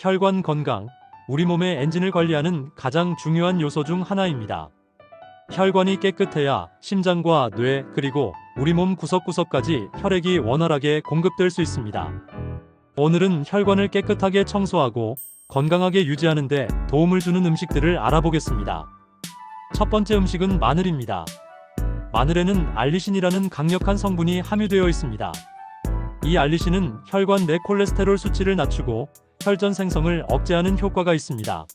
혈관 건강, 우리 몸의 엔진을 관리하는 가장 중요한 요소 중 하나입니다. 혈관이 깨끗해야 심장과 뇌 그리고 우리 몸 구석구석까지 혈액이 원활하게 공급될 수 있습니다. 오늘은 혈관을 깨끗하게 청소하고 건강하게 유지하는 데 도움을 주는 음식들을 알아보겠습니다. 첫 번째 음식은 마늘입니다. 마늘에는 알리신이라는 강력한 성분이 함유되어 있습니다. 이 알리신은 혈관 내 콜레스테롤 수치를 낮추고 혈전 생성을 억제하는 효과가 있습니다.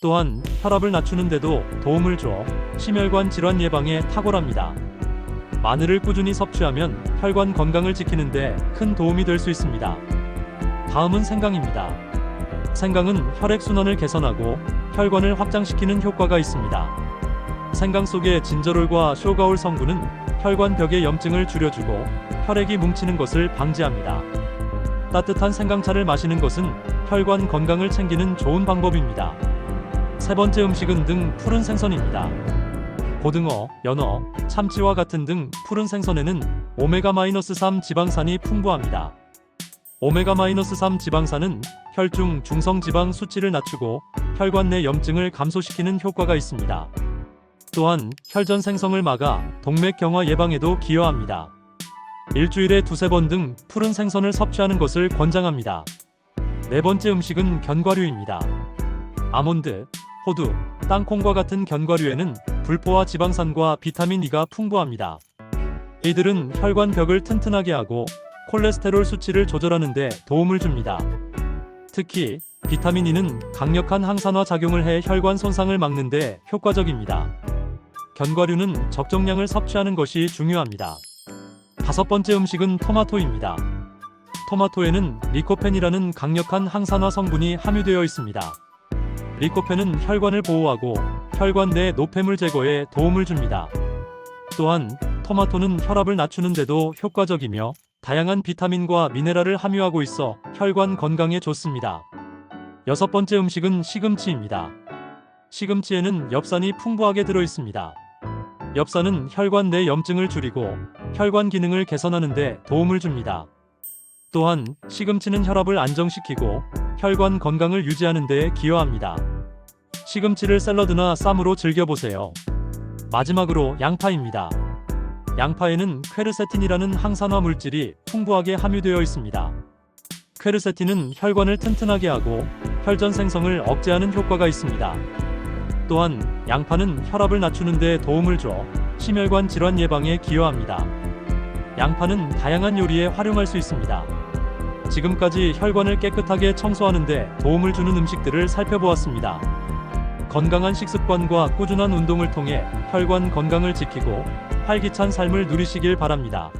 또한 혈압을 낮추는데도 도움을 줘 심혈관 질환 예방에 탁월합니다. 마늘을 꾸준히 섭취하면 혈관 건강을 지키는데 큰 도움이 될 수 있습니다. 다음은 생강입니다. 생강은 혈액 순환을 개선하고 혈관을 확장시키는 효과가 있습니다. 생강 속의 진저롤과 쇼가올 성분은 혈관 벽의 염증을 줄여주고 혈액이 뭉치는 것을 방지합니다. 따뜻한 생강차를 마시는 것은 혈관 건강을 챙기는 좋은 방법입니다. 세 번째 음식은 등 푸른 생선입니다. 고등어, 연어, 참치와 같은 등 푸른 생선에는 오메가-3 지방산이 풍부합니다. 오메가-3 지방산은 혈중 중성 지방 수치를 낮추고 혈관 내 염증을 감소시키는 효과가 있습니다. 또한 혈전 생성을 막아 동맥 경화 예방에도 기여합니다. 일주일에 두세 번 등 푸른 생선을 섭취하는 것을 권장합니다. 네 번째 음식은 견과류입니다. 아몬드, 호두, 땅콩과 같은 견과류에는 불포화 지방산과 비타민 E가 풍부합니다. 이들은 혈관 벽을 튼튼하게 하고 콜레스테롤 수치를 조절하는 데 도움을 줍니다. 특히 비타민 E는 강력한 항산화 작용을 해 혈관 손상을 막는 데 효과적입니다. 견과류는 적정량을 섭취하는 것이 중요합니다. 다섯 번째 음식은 토마토입니다. 토마토에는 리코펜이라는 강력한 항산화 성분이 함유되어 있습니다. 리코펜은 혈관을 보호하고 혈관 내 노폐물 제거에 도움을 줍니다. 또한 토마토는 혈압을 낮추는 데도 효과적이며 다양한 비타민과 미네랄을 함유하고 있어 혈관 건강에 좋습니다. 여섯 번째 음식은 시금치입니다. 시금치에는 엽산이 풍부하게 들어 있습니다. 엽산은 혈관 내 염증을 줄이고 혈관 기능을 개선하는 데 도움을 줍니다. 또한 시금치는 혈압을 안정시키고 혈관 건강을 유지하는 데 기여합니다. 시금치를 샐러드나 쌈으로 즐겨보세요. 마지막으로 양파입니다. 양파에는 퀘르세틴이라는 항산화 물질이 풍부하게 함유되어 있습니다. 퀘르세틴은 혈관을 튼튼하게 하고 혈전 생성을 억제하는 효과가 있습니다. 또한 양파는 혈압을 낮추는 데 도움을 줘 심혈관 질환 예방에 기여합니다. 양파는 다양한 요리에 활용할 수 있습니다. 지금까지 혈관을 깨끗하게 청소하는 데 도움을 주는 음식들을 살펴보았습니다. 건강한 식습관과 꾸준한 운동을 통해 혈관 건강을 지키고 활기찬 삶을 누리시길 바랍니다.